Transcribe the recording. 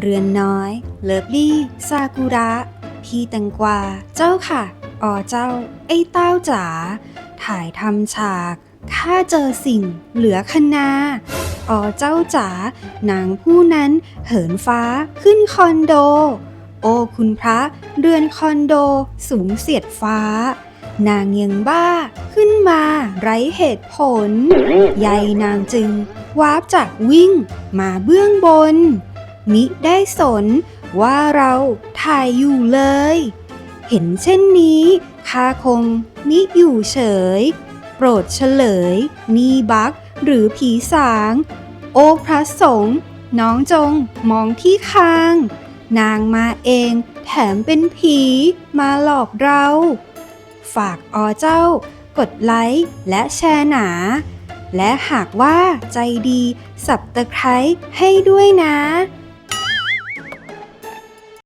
เรือนน้อย เลิฟลี่ ซากุระ พี่แตงกวา เจ้าค่ะอ๋อเจ้า ไอ้เต้าจ๋า ถ่ายทำฉาก ข้าเจอสิ่ง เหลือคนาอ๋อเจ้าจ๋า นางผู้นั้น เหินฟ้า ขึ้นคอนโด โอ้คุณพระ เรือนคอนโด สูงเสียดฟ้า นางยังบ้า ขึ้นมา ไร้เหตุผลยายนางจึงวาบจากวิ่ง มาเบื้องบน มิได้สนว่าเราถ่ายอยู่เลย เห็นเช่นนี้ข้าคงมิอยู่เฉย โปรดเฉลย นี่บักหรือผีสาง โอ้พระสงฆ์น้องจงมองที่คาง นางมาเองแถมเป็นผีมาหลอกเรา ฝากอเจ้ากดไลค์และแชร์หนา และหากว่าใจดีสับตะไคร้ให้ด้วยนะ